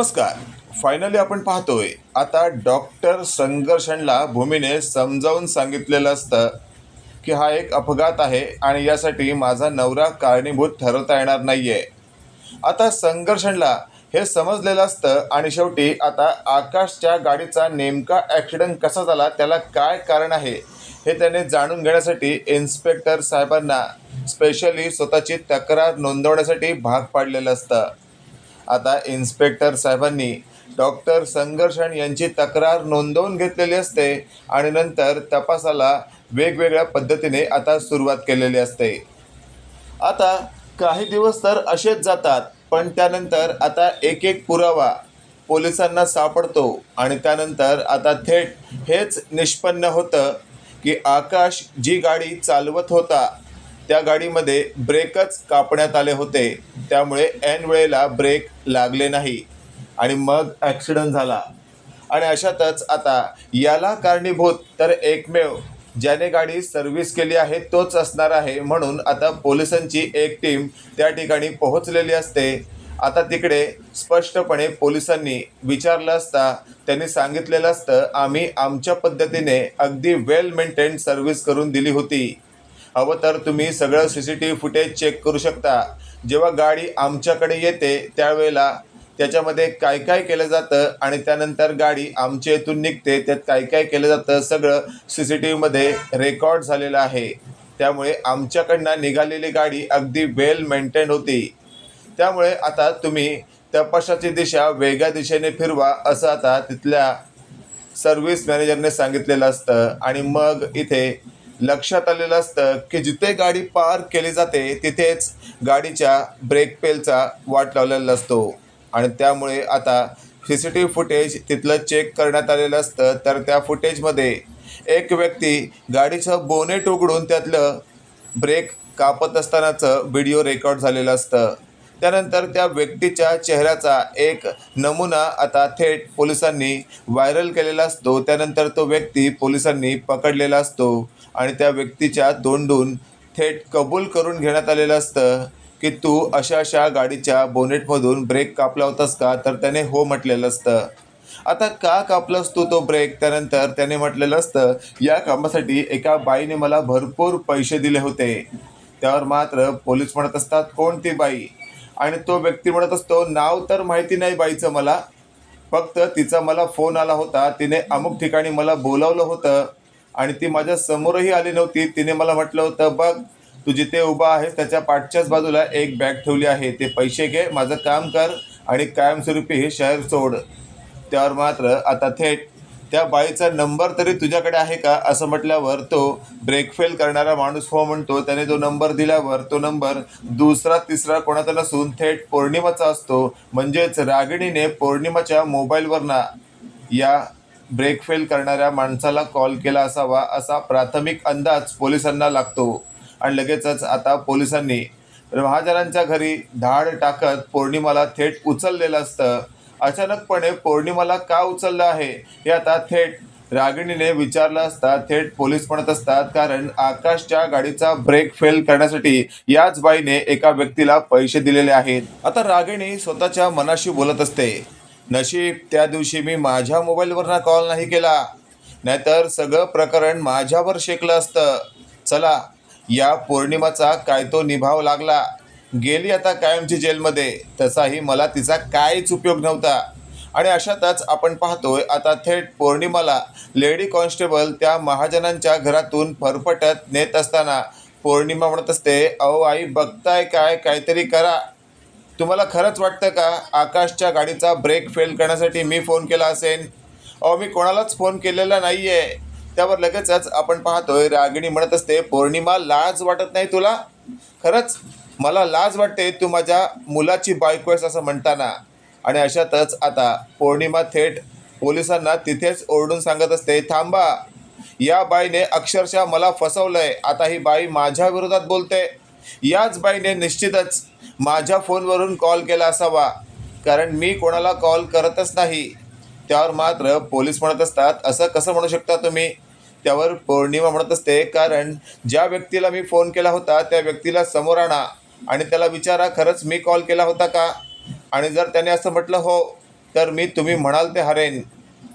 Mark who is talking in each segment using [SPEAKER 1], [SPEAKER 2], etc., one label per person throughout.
[SPEAKER 1] नमस्कार. फायनली आपण पाहतोय आता डॉक्टर संघर्षणला भूमीने समजावून सांगितलेलं असतं की हा एक अपघात आहे आणि यासाठी माझा नवरा कारणीभूत ठरवता येणार नाही आहे आता संघर्षणला हे समजलेलं असतं आणि शेवटी आता आकाशच्या गाडीचा नेमका ॲक्सिडेंट कसा झाला त्याला काय कारण आहे हे त्याने जाणून घेण्यासाठी इन्स्पेक्टर साहेबांना स्पेशली स्वतःची तक्रार नोंदवण्यासाठी भाग पाडलेलं असतं. आता इन्स्पेक्टर साहेबांनी डॉक्टर संघर्षण यांची तक्रार नोंदवून घेतलेली असते आणि नंतर तपासाला वेगवेगळ्या पद्धतीने आता सुरुवात केलेली असते. आता काही दिवस तर असेच जातात पण त्यानंतर आता एक एक पुरावा पोलिसांना सापडतो आणि त्यानंतर आता थेट हेच निष्पन्न होतं की आकाश जी गाडी चालवत होता त्या गाडीमध्ये ब्रेकच कापण्यात आले होते. त्यामुळे ऐन वेळेला ब्रेक लागले नाही. आणि मग ॲक्सिडंट झाला. आणि अशातच आता याला कारणीभूत तर एकमेव ज्याने गाडी सर्व्हिस केली आहे तोच असणार आहे. म्हणून आता पोलिसांची एक टीम त्या ठिकाणी पोहोचलेली असते. आता तिकडे स्पष्टपणे पोलिसांनी विचारलं असता त्यांनी सांगितलेलं असतं आम्ही आमच्या पद्धतीने अगदी वेल मेंटेन सर्व्हिस करून दिली होती. हवं तर तुम्ही सगळं C C T V footage check करू शकता. जेव्हा गाडी आमच्याकडे येते त्यावेळेला त्याच्यामध्ये काय काय केलं जातं आणि त्यानंतर गाडी आमच्या इथून निघते त्यात काय काय केलं जातं सगळं सी सी टी व्हीमध्ये रेकॉर्ड झालेलं आहे. त्यामुळे आमच्याकडनं निघालेली गाडी अगदी वेल मेंटेन होती. त्यामुळे आता तुम्ही तपासाची दिशा वेगळ्या दिशेने फिरवा असं आता तिथल्या सर्व्हिस मॅनेजरने सांगितलेलं असतं. आणि मग इथे लक्षात आलेलं असतं की जिथे गाडी पार्क केली जाते तिथेच गाडीच्या ब्रेक पेलचा वाट लावलेला असतो. आणि त्यामुळे आता C C T V footage तिथलं चेक करण्यात आलेलं असतं. तर त्या फुटेजमध्ये एक व्यक्ती गाडीचं बोनेट उघडून त्यातलं ब्रेक कापत असतानाचं व्हिडिओ रेकॉर्ड झालेलं असतं. त्यानंतर त्या व्यक्तीच्या चेहऱ्याचा एक नमुना आता थेट पोलिसांनी व्हायरल केलेला असतो. त्यानंतर तो व्यक्ती पोलिसांनी पकडलेला असतो. आणि त्या व्यक्तीच्या तोंडून थेट कबूल करून घेण्यात आलेलं असतं की तू अशा अशा गाडीच्या बोनेटमधून ब्रेक कापला होतास का? तर त्याने हो म्हटलेलं असतं. आता का कापलास तू तो ब्रेक? त्यानंतर त्याने म्हटलेलं असतं या कामासाठी एका बाईने मला भरपूर पैसे दिले होते. त्यावर मात्र पोलीस म्हणत असतात कोण ती बाई? आणि तो व्यक्ती म्हणत असतो नाव तर माहिती नाही बाईचं मला. फक्त तिचा मला फोन आला होता. तिने अमुक ठिकाणी मला बोलावलं होतं. आणि ती माझ्या समोरही आली नव्हती. तिने मला म्हटलं होतं बघ तू जिथे उभा आहेस त्याच्या पाठच्याच बाजूला एक बॅग ठेवली आहे. ते पैसे घे माझं काम कर आणि कायमस्वरूपी हे शहर सोड. त्यावर मात्र आता थेट त्या बाईचा नंबर तरी तुझ्याकडे आहे का? असं म्हटल्यावर तो ब्रेकफेल करणारा माणूस हो म्हणतो. त्याने तो नंबर दिल्यावर तो नंबर दुसरा तिसरा कोणाचा नसून थेट पौर्णिमाचा असतो. म्हणजेच रागिणीने पौर्णिमाच्या मोबाईलवरना या ब्रेक फेल करणाऱ्या माणसाला कॉल केला असावा असा प्राथमिक अंदाज पोलिसांना लागतो. आणि लगेचच आता पोलिसांनी महाजनांच्या घरी धाड टाकत पौर्णिमाला थेट उचललेलं असतं. अचानकपणे पौर्णिमाला का उचललं आहे? हे आता थेट रागिणीने विचारलं असता थेट पोलीस म्हणत असतात कारण आकाशच्या गाडीचा ब्रेक फेल करण्यासाठी याच बाईने एका व्यक्तीला पैसे दिलेले आहेत. आता रागिणी स्वतःच्या मनाशी बोलत असते. नशीब त्या दिवशी मी माझ्या मोबाईलवरनं कॉल नाही केला. नाहीतर सगळं प्रकरण माझ्यावर शेकलं असतं. चला या पौर्णिमाचा काय तो निभाव लागला. गेली आता कायमची जेलमध्ये. तसाही मला तिचा काहीच उपयोग नव्हता. आणि अशातच आपण पाहतोय आता थेट पौर्णिमाला लेडी कॉन्स्टेबल त्या महाजनांच्या घरातून फरफटत नेत असताना पौर्णिमा म्हणत असते अहो आई बघताय काय? काहीतरी करा. तुम्हाला खरंच वाटतं का? आकाशच्या गाडीचा ब्रेक फेल करण्यासाठी मी फोन केला असेल अहो मी कोणालाच फोन केलेला नाही आहे त्यावर लगेचच आपण पाहतोय रागिणी म्हणत असते पौर्णिमा लाज वाटत नाही तुला? खरंच मला लाज वाटते तू माझ्या मुलाची बायको आहेस असं म्हणताना. आणि अशातच आता पौर्णिमा थेट पोलिसांना तिथेच ओरडून सांगत असते थांबा या बाईने अक्षरशः मला फसवलंय. आता ही बाई माझ्या विरोधात बोलते. याच बाईने निश्चितच माझ्या फोनवरून कॉल केला असावा. कारण मी कोणाला कॉल करतच नाही. त्यावर मात्र पोलीस म्हणत असतात. असं कसं म्हणू शकता तुम्ही? त्यावर पौर्णिमा म्हणत असते. कारण ज्या व्यक्तीला मी फोन केला होता त्या व्यक्तीला समोर आणा. आणि त्याला विचारा खरंच मी कॉल केला होता का? आणि जर त्याने असं म्हटलं हो तर मी तुम्ही म्हणाल ते हरेन.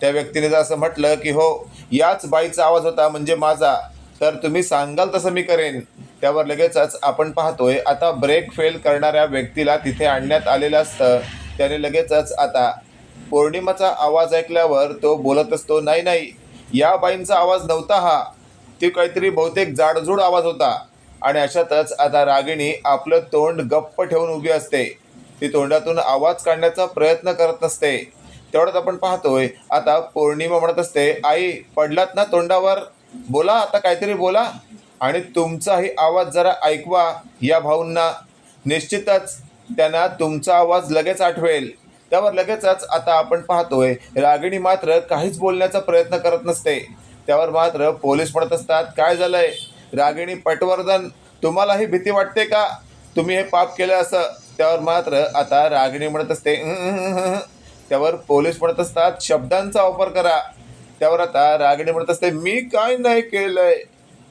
[SPEAKER 1] त्या व्यक्तीने जर असं म्हटलं की हो याच बाईचा आवाज होता म्हणजे माझा. तर तुम्ही सांगाल तसं मी करेन. त्यावर लगेचच आपण पाहतोय आता ब्रेक फेल करणाऱ्या व्यक्तीला तिथे आणण्यात आलेलं असतं. त्याने लगेचच आता पौर्णिमाचा आवाज ऐकल्यावर तो बोलत असतो नाही नाही या बाईंचा आवाज नव्हता हा. ती काहीतरी बहुतेक जाडजूड आवाज होता. आणि अशातच आता रागिणी आपलं तोंड गप्प ठेवून उभी असते. ती तोंडातून आवाज काढण्याचा प्रयत्न करत नसते. तेवढ्यात आपण पाहतोय आता पौर्णिमा म्हणत असते आई पडलात ना तोंडावर? बोला आता काहीतरी बोला. आणि तुमचाही आवाज जरा ऐकवा या भाऊंना. निश्चितच त्यांना तुमचा आवाज लगेच आठवेल. त्यावर लगेचच आता आपण पाहतोय रागिणी मात्र काहीच बोलण्याचा प्रयत्न करत नसते. त्यावर मात्र पोलीस म्हणत असतात काय झालंय? रागिणी पटवर्धन तुम्हालाही भीती वाटते का? तुम्ही हे पाप केलं असं. त्यावर मात्र आता रागिणी म्हणत असते त्यावर पोलीस म्हणत असतात शब्दांचा वापर करा. त्यावर आता रागिणी म्हणत असते मी काय नाही केलंय?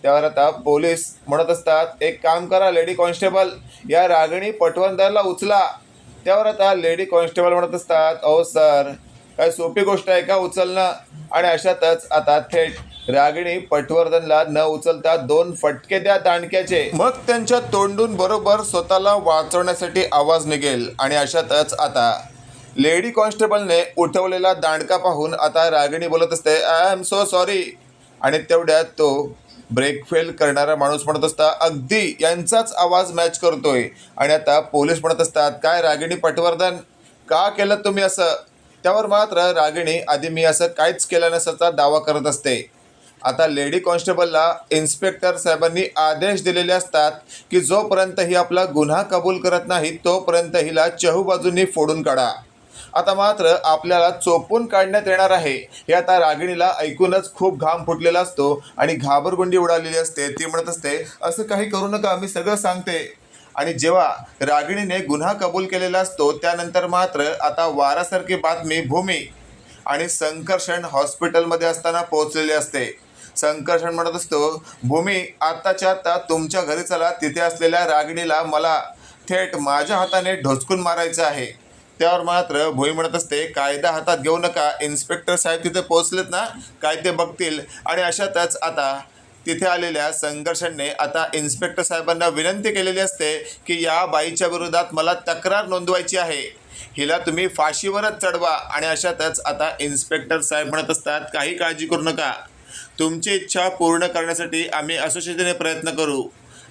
[SPEAKER 1] त्यावर आता पोलीस म्हणत असतात एक काम करा लेडी कॉन्स्टेबल या रागिणी पटवर्धनला उचला. त्यावर आता लेडी कॉन्स्टेबल म्हणत असतात अहो सर काय सोपी गोष्ट आहे का उचलणं? आणि अशातच आता थेट रागिणी पटवर्धनला न उचलता दोन फटके द्या दांडक्याचे. मग त्यांच्या तोंडून बरोबर स्वतःला वाचवण्यासाठी आवाज निघेल आणि अशातच आता लेडी कॉन्स्टेबलने उठवलेला दांडका पाहून आता रागिणी बोलत असते आय एम सो सॉरी. आणि तेवढ्यात तो ब्रेक फेल करणारा माणूस म्हणत असता अगदी यांचाच आवाज मॅच करतोय. आणि आता पोलीस म्हणत असतात काय रागिणी पटवर्धन? का केलं तुम्ही असं? त्यावर मात्र रागिणी आधी मी असं काहीच केलं नसल्याचा दावा करत असते. आता लेडी कॉन्स्टेबलला इन्स्पेक्टर साहेबांनी आदेश दिलेले असतात की जोपर्यंत ही आपला गुन्हा कबूल करत नाही तोपर्यंत हिला चहूबाजूंनी फोडून काढा. आता मात्र आपल्याला चोपून काढण्यात येणार आहे. हे आता रागिणीला ऐकूनच खूप घाम फुटलेला असतो आणि घाबरगुंडी उडालेली असते. ती म्हणत असते असं काही करू नका मी सगळं सांगते. आणि जेव्हा रागिणीने गुन्हा कबूल केलेला असतो त्यानंतर मात्र आता वारासारखी बातमी भूमी आणि संकर्षण हॉस्पिटलमध्ये असताना पोहोचलेली असते. संकर्षण म्हणत असतो भूमी आत्ताच्या आत्ता तुमच्या घरी चला. तिथे असलेल्या रागिणीला मला थेट माझ्या हाताने ढोचकून मारायचं आहे. त्यावर मात्र भोई म्हणत असते कायदा हातात घेऊ नका इन्स्पेक्टर साहेब तिथे पोहोचलेत ना काय ते बघतील. आणि अशातच आता तिथे आलेल्या संघर्षाने आता इन्स्पेक्टर साहेबांना विनंती केलेली असते की या बाईच्या विरोधात मला तक्रार नोंदवायची आहे. हिला तुम्ही फाशीवरच चढवा. आणि अशातच आता इन्स्पेक्टर साहेब म्हणत असतात काही काळजी करू नका. तुमची इच्छा पूर्ण करण्यासाठी आम्ही असोसिएशनने प्रयत्न करू.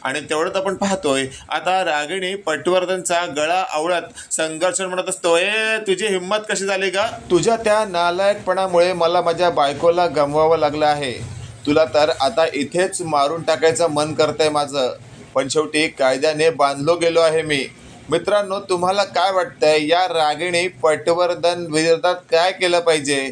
[SPEAKER 1] आणि तेवढंच आपण पाहतोय. आता रागिणी पटवर्धनचा गळा आवळत संघर्षण म्हणत असतो ए तुझी हिंमत कशी झाली का तुझ्या त्या नालायकपणामुळे मला माझ्या बायकोला गमवावं लागलं आहे. तुला तर आता इथेच मारून टाकायचं मन करतंय माझं. पण शेवटी कायद्याने बांधलो गेलो आहे मी. मित्रांनो तुम्हाला काय वाटतंय? या रागिणी पटवर्धन विरोधात काय केलं पाहिजे?